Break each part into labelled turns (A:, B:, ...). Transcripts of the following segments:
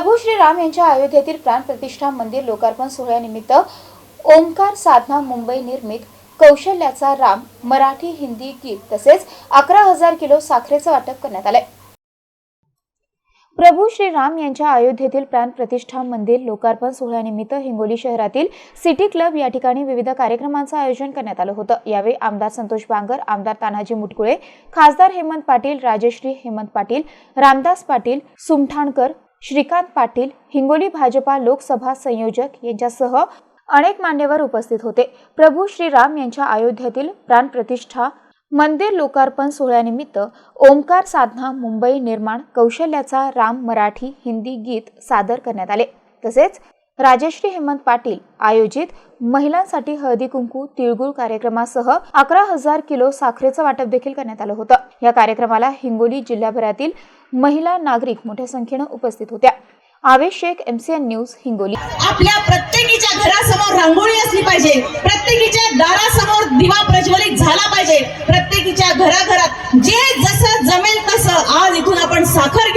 A: प्रभू श्रीराम यांच्या अयोध्येतील प्राण प्रतिष्ठा मंदिर लोकार्पण सोहळ्यानिमित्त ओंकार साधना मुंबई निर्मित कौशल्याचा राम मराठी हिंदी गीत तसेच अकरा हजार किलो साखरेचं वाटप करण्यात आलंय. प्रभू श्रीराम यांच्या अयोध्येतील प्राण प्रतिष्ठा मंदिर लोकार्पण सोहळ्यानिमित्त हिंगोली शहरातील सिटी क्लब या ठिकाणी विविध कार्यक्रमांचं आयोजन करण्यात आलं होतं. यावेळी आमदार संतोष बांगर आमदार तानाजी मुटकुळे खासदार हेमंत पाटील राजश्री हेमंत पाटील रामदास पाटील सुमठाणकर श्रीकांत पाटील हिंगोली भाजपा लोकसभा संयोजक यांच्यासह अनेक मान्यवर उपस्थित होते. प्रभू श्रीराम यांच्या अयोध्येतील प्राणप्रतिष्ठा मंदिर लोकार्पण सोहळ्यानिमित्त ओंकार साधना मुंबई निर्माण कौशल्याचा राम मराठी हिंदी गीत सादर करण्यात आले. तसेच राजश्री हेमंत पाटील आयोजित महिलांसाठी हळदी कुंकू तिळगुळ कार्यक्रमासह अकरा हजार किलो साखरेचं वाटप देखील करण्यात आलं होतं. या कार्यक्रमाला हिंगोली जिल्ह्याभरातील महिला नागरिक मोठ्या संख्येनं उपस्थित होत्या. Avesh Shaikh MCN news Hingoli.
B: आपल्या प्रत्येकीच्या घरासमोर रांगोळी असली पाहिजे. प्रत्येकीच्या दारासमोर दिवा प्रज्वलित झाला पाहिजे. प्रत्येकीच्या घराघरात जे जसं जमेल तसं आज इथून आपण साखर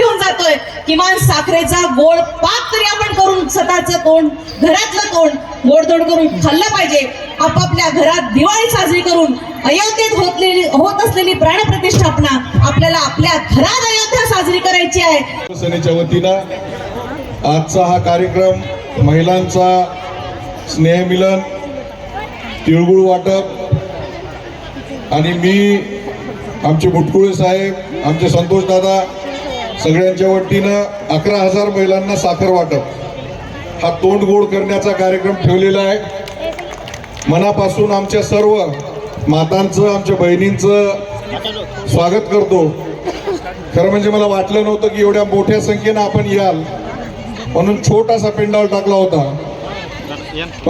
B: जातोय किमान साखरेचा गोड पाक तरी आपण करून स्वतःचं तोंड घरातलं तोंड गोडधोड करून खाल्लं पाहिजे. आपापल्या घरात दिवाळी साजरी करून अयोध्येत होतलेली होत असलेली प्राणप्रतिष्ठापना आपल्याला आपल्या घरात अयोध्या साजरी करायची आहे.
C: शिवसेनेच्या वतीनं आजचा हा कार्यक्रम महिलांचा स्नेहमिलन तिळगुळ वाटप आणि मी आमचे मुटकुळे साहेब आमचे संतोष दादा सगळ्यांच्या वतीनं अकरा हजार महिलांना साखर वाटप. हा तोंड गोड करण्याचा कार्यक्रम ठेवलेला आहे. मनापासून आमच्या सर्व मातांचं आमच्या बहिणींचं स्वागत करतो. खरं म्हणजे मला वाटलं नव्हतं की एवढ्या मोठ्या संख्येनं आपण याल. म्हणून छोटासा पेंडाल टाकला होता.